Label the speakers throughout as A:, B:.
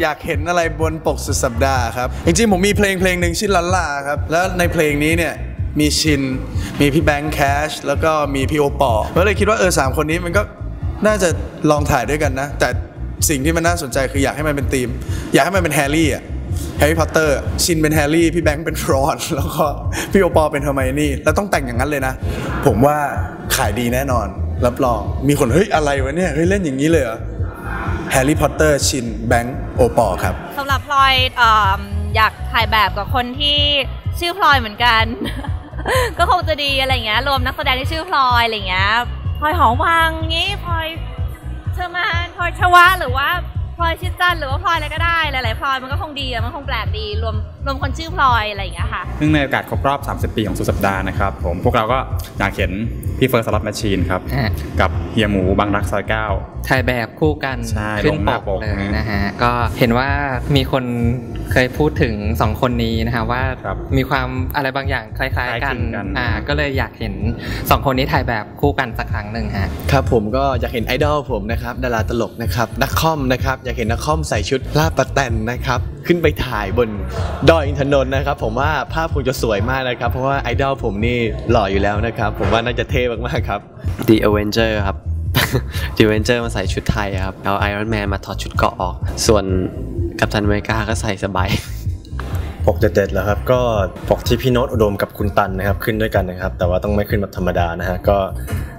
A: อยากเห็นอะไรบนปกสุดสัปดาห์ครับ จริงๆ ผมมีเพลงเพลงหนึ่งชื่อลันลาครับ แล้วในเพลงนี้เนี่ยมีชิน มีพี่แบงค์แคช แล้วก็มีพี่โอปอล์ก็เลยคิดว่าเออสามคนนี้มันก็น่าจะลองถ่ายด้วยกันนะ แต่สิ่งที่มันน่าสนใจคืออยากให้มันเป็นธีม อยากให้มันเป็นแฮร์รี่อะแฮร์รี่พอตเตอร์ชินเป็นแฮร์รี่ พี่แบงค์เป็นรอน แล้วก็พี่โอปอล์เป็นเฮอร์ไมโอนี่ แล้วต้องแต่งอย่างนั้นเลยนะ ผมว่าขายดีแน่นอน รับรอง มีคนเฮ้ยอะไรวะเนี่ย เฮ้ยเล่นอย่างนี้เลยเหรอ แฮร์รี่พอตเตอร์ชินแบงค์โอปอครับ
B: สำหรับพลอยออยากถ่ายแบบกับคนที่ชื่อพลอยเหมือนกัน ก็คงจะดีอะไรเงี้ยรวมนักแสดงที่ชื่อพลอยอะไรเงี้ยพลอยหอวังงี้พลอยเชอร์มานพลอยชวะหรือว่า ลอยชิดจันทร์หรือว่าพลอยอะไรก็ได้ หลายๆพลอยมันก็คงดีอะมันคงแปลกดี รวมรวมคนชื่อพลอยอะไรอย่างเงี้ยค่ะ
C: เนื่องในโอกาสครบรอบ 30 ปีของสุดสัปดาห์นะครับผมพวกเราก็อยากเห็นพี่เฟิร์สสล็อตแมชชีนครับ
D: ฮะ
C: กับเฮียหมูบางรักซอยเก้า
D: ถ่ายแบบคู่กัน
C: ใช่
D: ขึ้น
C: ลงห
D: ป
C: น้ากปก
D: เลยนะฮะก็เห็นว่ามีคนเคยพูดถึงสองคนนี้นะฮะว่า
C: ครับ
D: มีความอะไรบางอย่างคล้าย
C: คล้าย
D: ๆกัน
C: คลึงกัน
D: อ่าก็เลยอยากเห็นสองคนนี้ถ่ายแบบคู่กันสักครั้งหนึ่งฮะ
E: ครับผมก็อยากเห็นไอดอลผมนะครับดาราตลกนะครับนักคอมนะครับอยากเห็นนักคอมใส่ชุดลาดประแตนนะครับ ขึ้นไปถ่ายบนดอยอินทนนท์นะครับ ผมว่าภาพคงจะสวยมากนะครับ เพราะว่าไอดอลผมนี่หล่ออยู่แล้วนะครับ ผมว่าน่าจะเท่มากๆครับ
F: The Avenger ครับ The Avenger มาใส่ชุดไทยครับเอา Iron Man มาถอดชุดเกราะออก ส่วนกัปตันอเมริกาก็ใส่สบาย
G: ปกเด็ดๆแล้วครับ ก็ปกที่พี่โน้ตอุดมกับคุณตันนะครับ ขึ้นด้วยกันนะครับ แต่ว่าต้องไม่ขึ้นแบบธรรมดานะฮะก็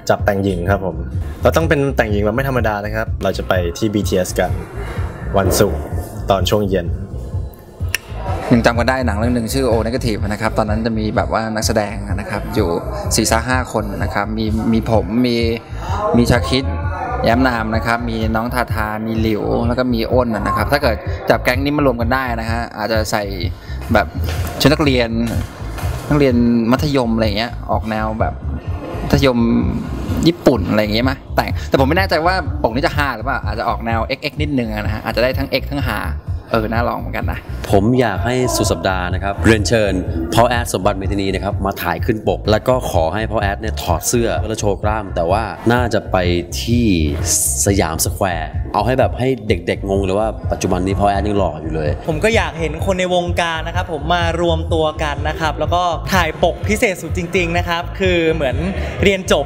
G: จับแต่งหญิงครับผมเราต้องเป็นแต่งหญิงแบบไม่ธรรมดานะครับ เราจะไปที่ BTS กันวันศุกร์ตอนช่วงเย็น
H: ยังจำกันได้หนังเรื่องหนึ่งชื่อโอ e g a t i v e นะครับตอนนั้นจะมีแบบว่านักแสดงนะครับอยู่4ี่ห้าคนนะครับมีมีผมมีมีชาคิด แย้มนามนะครับ มีน้องทาทามีหลิว แล้วก็มีอ้นนะครับ ถ้าเกิดจับแก๊งนี้มารวมกันได้นะฮะ อาจจะใส่แบบชุดนักเรียน นักเรียนมัธยมอะไรเงี้ย ออกแนวแบบมัธยมญี่ปุ่นอะไรอย่างเงี้ยมั้ยแต่งแต่ผมไม่แน่ใจว่าปกนี้จะฮาหรือเปล่า อาจจะออกแนว XX นิดนึงนะฮะ อาจจะได้ทั้ง X ทั้งฮา เออ น่าลองเหมือนกันนะ
F: ผมอยากให้สุดสัปดาห์นะครับ เรียนเชิญพ่อแอดสมบัติเมธานีนะครับ มาถ่ายขึ้นปก แล้วก็ขอให้พ่อแอดเนี่ยถอดเสื้อแล้วโชว์กล้าม แต่ว่าน่าจะไปที่สยามสแควร์ เอาให้แบบให้เด็กๆงงเลยว่าปัจจุบันนี้พ่อแอดยังหล่ออยู่เลย
I: ผมก็อยากเห็นคนในวงการนะครับ ผมมารวมตัวกันนะครับ แล้วก็ถ่ายปกพิเศษสุดจริง ๆนะครับ คือเหมือนเรียนจบ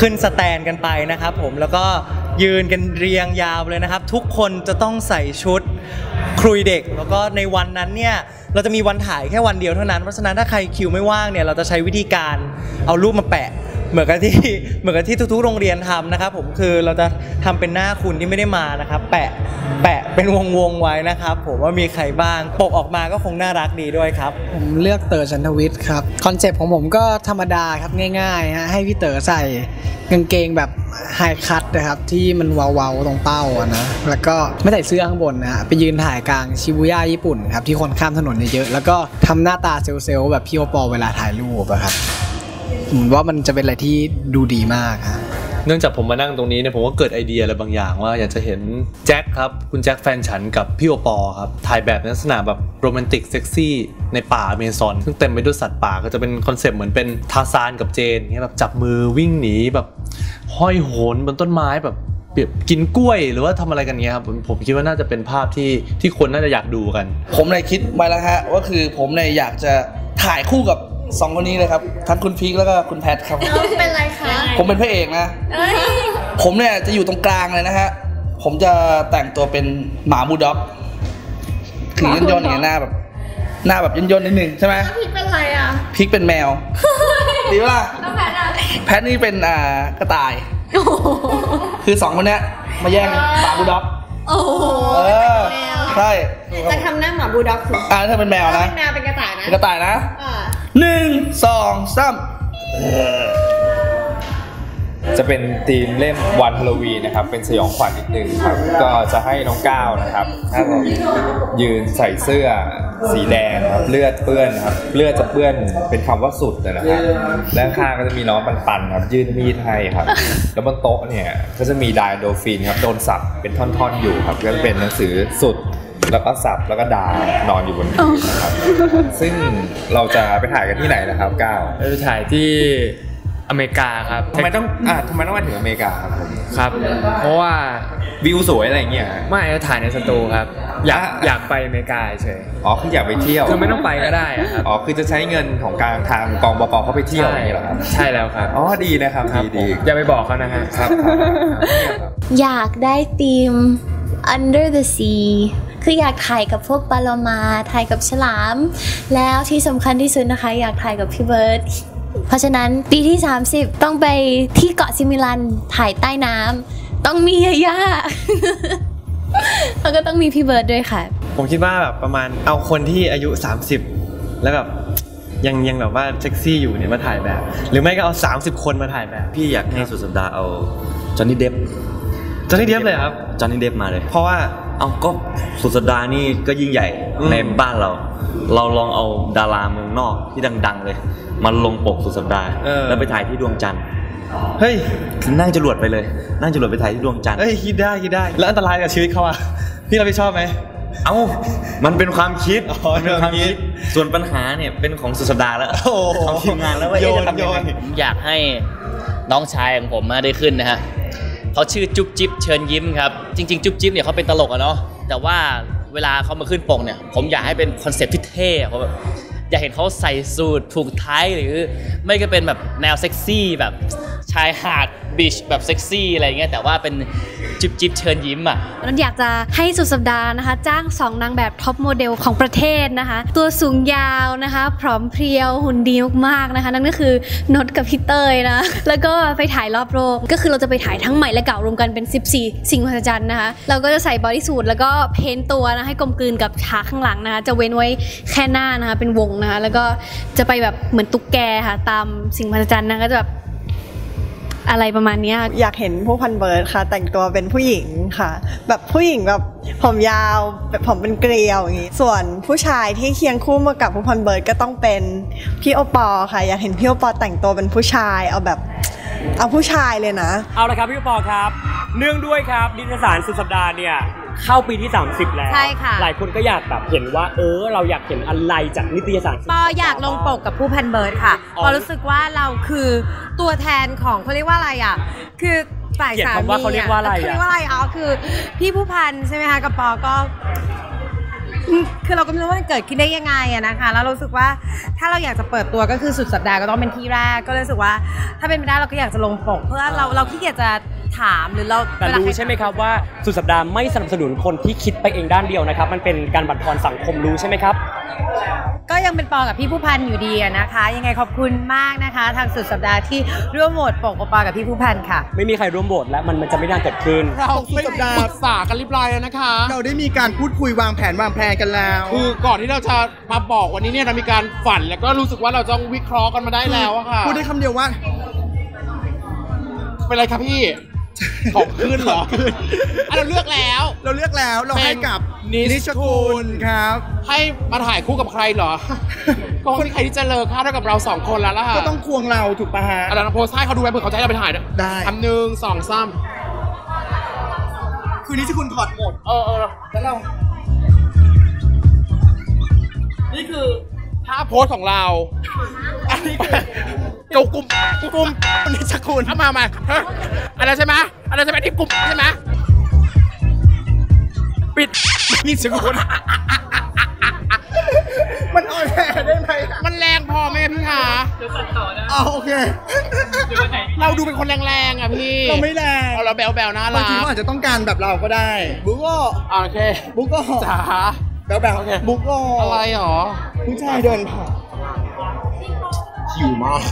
I: ขึ้นสแตนกันไปนะครับ ผมแล้วก็ยืนกันเรียงยาวเลยนะครับ ทุกคนจะต้องใส่ชุด ครุยเด็ก แล้วก็ในวันนั้นเนี่ยเราจะมีวันถ่ายแค่วันเดียวเท่านั้นเพราะฉะนั้นถ้าใครคิวไม่ว่างเนี่ยเราจะใช้วิธีการเอารูปมาแปะ เหมือนกับที่เหมือนกับที่ทุกๆ โรงเรียนทำนะครับ ผมคือเราจะทำเป็นหน้าคุณที่ไม่ได้มานะครับ แปะแปะเป็นวงๆไว้นะครับ ผมว่ามีใครบ้างปกออกมาก็คงน่ารักดีด้วยครับ
J: ผมเลือกเต๋อชันทวิทย์ครับคอนเซปต์ของผมก็ธรรมดาครับง่ายๆฮะให้พี่เต๋อใส่กางเกงแบบไฮคัทนะครับที่มันเวาๆตรงเป้าอะนะแล้วก็ไม่ใส่เสื้อข้างบนนะฮะไปยืนถ่ายกลางชิบูย่าญี่ปุ่นครับที่คนข้ามถนนเยอะๆแล้วก็ทำหน้าตาเซลล์ๆแบบพี่โอปอลเวลาถ่ายรูปอะครับ ว่ามันจะเป็นอะไรที่ดูดีมากฮะ
K: เนื่องจากผมมานั่งตรงนี้เนี่ยผมก็เกิดไอเดียอะไรบางอย่างว่าอยากจะเห็นแจ็คครับ คุณแจ็คแฟนฉันกับพี่โอปอล์ครับ ถ่ายแบบในลักษณะแบบโรแมนติกเซ็กซี่ในป่าอเมซอน ซึ่งเต็มไปด้วยสัตว์ป่าก็จะเป็นคอนเซปต์เหมือนเป็นทาซานกับเจนเงี้ยแบบจับมือวิ่งหนีแบบ ห้อยโหนบนต้นไม้แบบแบบกินกล้วยหรือว่าทำอะไรกันเงี้ยครับผมผมคิดว่าน่าจะเป็นภาพที่ที่คนน่าจะอยากดูกัน
L: ผมเลยคิดไว้แล้วฮะว่าคือผมเนี่ยอยากจะถ่ายคู่กับ สองคนนี้เลยครับทั้งคุณพีคแล้วก็คุณแพทครับ
M: เป็นไรคะ
L: ผมเป็นพระเอกนะ
M: เอ้ย
L: ผมเนี่ยจะอยู่ตรงกลางเลยนะฮะ ผมจะแต่งตัวเป็นหมาบูลด็อกถือย่นย่นๆอย่างเงี้ยหน้าแบบ หน้าแบบย่นย่นๆนิดนึงใช่ไหม
M: แล้วพี่เป็นไรอะ
L: พีคเป็นแมวดีปะล่ะ
M: แล้วแพทย์อะ
L: แพทนี่เป็นอ่ากระต่าย คือสองคนเนี้ยมาแย่งหมาบูลด็อก
M: โอ้โห
L: เออ
M: แมว
L: ใช่
M: จะทำหน้าหมาบูลด็อกสิ
L: อ่าเธอเป็นแมวนะ
M: เป็นแมวเป็นกระต่ายนะ
L: เป็นกระต่ายนะ
M: อ่า
L: หนึ่งสองสาม
N: จะเป็นธีมเล่มวันฮาโลวีนนะครับ เป็นสยองขวัญนิดนึงครับ ก็จะให้น้องก้าวนะครับถ้าผมยืนใส่เสื้อสีแดงครับเลือดเปื้อนครับ เลือดจะเปื้อนเป็นคำว่าสุดนะครับและข้างก็จะมีน้องปันปันครับ ยื่นมีดให้ครับ แล้วบนโต๊ะเนี่ยก็จะมีไดโดฟินครับโดนสับเป็นท่อนๆอยู่ครับก็เป็นหนังสือสุด แล้วก็สับแล้วก็ดานอนอยู่บนพื้นนะครับ ซึ่งเราจะไปถ่ายกันที่ไหนนะครับก้าว
C: ไปถ่ายที่
O: อเมริกาครับ
N: ทำไมต้องอ่าทำไมต้องมาถึงอเมริกาครับผม
O: ครับ เพราะว่า
N: วิวสวยอะไรอย่างเงี้ย
O: ไม่ถ่ายในสตูครับ อยากอยากไปอเมริกาเฉย
N: อ๋อคืออยากไปเที่ยว
O: คือไม่ต้องไปก็ได้อะครับ
N: อ๋อคือจะใช้เงินของกลางทางกองบปเขาไปเที่ยวอย่างเงี้ยเหรอครับ
O: ใช่แล้วครับ
N: อ๋อดีนะครับดีดี
O: อย่าไปบอกเขานะฮะ
N: ครับ
P: อยากได้ธีม under the sea คืออยากถ่ายกับพวกปลาโลมาถ่ายกับฉลาม แล้วที่สำคัญที่สุดนะคะ อยากถ่ายกับพี่เบิร์ดเพราะฉะนั้นปีที่ 30 ต้องไปที่เกาะซิมิลันถ่ายใต้น้ำต้องมียาย่าแล้วก็ต้องมีพี่เบิร์ดด้วยค่ะ
E: ผมคิดว่าแบบประมาณเอาคนที่อายุ 30 แล้วแบบยังยังแบบว่าเซ็กซี่อยู่เนี่ยมาถ่ายแบบ หรือไม่ก็เอา 30 คนมาถ่ายแบบ
F: พี่อยากให้สุดสัปดาห์เอาจอห์นนี่เดฟ
E: จอห์นนี่เดฟเลยครับ
F: จอห์นนี่เดฟมาเลย
E: เพราะว่า
F: เอาก็สุดสัปดาห์นี่ก็ยิ่งใหญ่
E: อืม
F: ในบ้านเรา เราลองเอาดาราเมืองนอกที่ดัง ๆ เลยมาลงปกสุดสัปดาห์ แล้วไปถ่ายที่ดวงจันทร์
E: เฮ้ย
F: นั่งจรวดไปเลย นั่งจรวดไปถ่ายที่ดวงจันทร์
E: เอ้ยคิดได้คิดได้ แล้วอันตรายกับชีวิตเขาอะพี่รับผิดชอบไหม
F: เอ้า มันเป็นความคิด
E: อ๋อ
F: มันเป็นความคิด ส่วนปัญหาเนี่ยเป็นของสุดสัปดาห์แล้ว
E: โอ้โห
F: ของทีมงานแล้วว่า
E: โย
F: เอ๊ะ
E: น
F: จะทำยังไง
E: โยน
Q: ผมอยากให้น้องชายของผมมาได้ขึ้นนะฮะ เขาชื่อจุ๊บจิ๊บเชิญยิ้มครับ จริง ๆ จุ๊บจิ๊บเนี่ยเขาเป็นตลกอะเนาะแต่ว่าเวลาเขามาขึ้นปกเนี่ย ผมอยากให้เป็นคอนเซ็ปต์ที่เท่ผมแบบอยากเห็นเขาใส่สูทผูกไทยหรือ ไม่ก็เป็นแบบแนวเซ็กซี่แบบชายหาดบีชแบบเซ็กซี่อะไรเงี้ยแต่ว่าเป็น จิ๊บจิ๊บเชิญยิ้มอะ
R: นั้นอยากจะให้สุดสัปดาห์นะคะ จ้างสองนางแบบท็อปโมเดลของประเทศนะคะ ตัวสูงยาวนะคะพร้อมเพรียวหุ่นดีมากๆนะคะ นั่นก็คือนดกับพี่เตยนะ แล้วก็ไปถ่ายรอบโลกก็คือเราจะไปถ่ายทั้งใหม่และเก่ารวมกันเป็น 14 สิ่งมหัศจรรย์นะคะ เราก็จะใส่บอดี้สูทแล้วก็เพ้นท์ตัวนะให้กลมกลืนกับฉากข้างหลังนะคะ จะเว้นไว้แค่หน้านะคะเป็นวงนะคะ แล้วก็จะไปแบบเหมือนตุ๊กแกค่ะตามสิ่งมหัศจรรย์นะคะก็จะแบบ อะไรประมาณเนี้ย
S: อยากเห็นผู้พันเบิร์ดค่ะ แต่งตัวเป็นผู้หญิงค่ะ แบบผู้หญิงแบบผมยาวแบบผมเป็นเกลียวอย่างงี้ส่วนผู้ชายที่เคียงคู่มากับผู้พันเบิร์ดก็ต้องเป็นพี่โอปอล์ค่ะ อยากเห็นพี่โอปอล์แต่งตัวเป็นผู้ชายเอาแบบเอาผู้ชายเลยนะ
T: เอาละครับพี่ปอครับ เนื่องด้วยครับนิตยสารสุดสัปดาห์เนี่ย เข้าปีที่ 30 แล้ว
B: ใช่ค่ะ
T: หลายคนก็อยากแบบเห็นว่า เออ เราอยากเห็นอะไรจากนิตยสาร
U: ปออยากลงปกกับผู้พันเบิร์ดค่ะ
T: อ๋อ
U: ปอรู้สึกว่าเราคือตัวแทนของเขาเรียกว่าอะไรอะ คือฝ่าย
T: เกลียด
U: สามี
T: คำว่าเขาเรียกว่าอะไรอะ
U: เขาเรียกว่าอะไรอ๋อคือ พี่ผู้พันใช่ไหมคะกับปอก็อืมคือเราก็ไม่รู้ว่ามันเกิดขึ้นได้ยังไงอะนะคะ แล้วเรารู้สึกว่าถ้าเราอยากจะเปิดตัวก็คือสุดสัปดาห์ก็ต้องเป็นที่แรก ก็เลยรู้สึกว่า ถ้าเป็นไปได้เราก็อยากจะลงปก เพื่อเราเราขี้เกียจจะ ถามหรือเรา
T: แต่
U: เวลา
T: รู้
U: ใคร
T: ใช่ไหมครับว่าสุดสัปดาห์ไม่สนับสนุนคนที่คิดไปเองด้านเดียวนะครับ มันเป็นการบั่นทอนสังคมรู้ใช่ไหมครับ
U: ก็ยังเป็นปอกับพี่ผู้พันอยู่ดีอะนะคะ ยังไงขอบคุณมากนะคะ ทางสุดสัปดาห์ที่ร่วมโหวตปกปอกับพี่ผู้พันค่ะ
T: ไม่มีใครร่วมโหวตและมันมันจะไม่น่าเกิดขึ้น
V: เราไม่ได้ปรึกษากันเรียบร้อยแล้วนะคะ เราได้มีการพูดคุยวางแผนวางแผนกันแล้ว คือก่อนที่เราจะมาบอกวันนี้เนี่ยเรามีการฝันแล้วก็รู้สึกว่าเราต้องวิเคราะห์กันมาได้แล้วอะค่ะพูดได้คำเดียวว่าเป็นไรครับพี่ ของขึ้นเหรออะเราเลือกแล้ว เราเลือกแล้วเราให้กับนิชคุณครับ ให้มาถ่ายคู่กับใครเหรอ ก็ไม่มีใครที่จะเลอค่าเท่ากับเราสองคนแล้วล่ะก็ต้องควงเราถูกปะฮะอะไรนะโพสต์ให้เขาดูไว้เผื่อเขาจะให้เราไปถ่ายด้วยได้ทำหนึ่งสองสามคือนิชคุณถอดหมด เออเออแล้วเรา นี่คือท่าโพสของเราอันนี้คือ เกากลุ่มกลุ่มนิชคุณเอามามาเฮ้ยอะไรใช่ไหมอะไรใช่ไหมที่กลุ่มใช่ไหมปิดนิชคุณมันอ่อนแอได้ไหมมันแรงพอไหมพี่คะอ๋อโอเค เราดูเป็นคนแรงๆอะพี่เราไม่แรงเราแบลแบลน่ารักบางทีเขาอาจจะต้องการแบบเราก็ได้บุ๊กโก้โอเคบุ๊กโก้จ๋าแบลแบลโอเคบุ๊กโก้อะไรหรอ ผู้ชายเดินผ่าน หิวมาก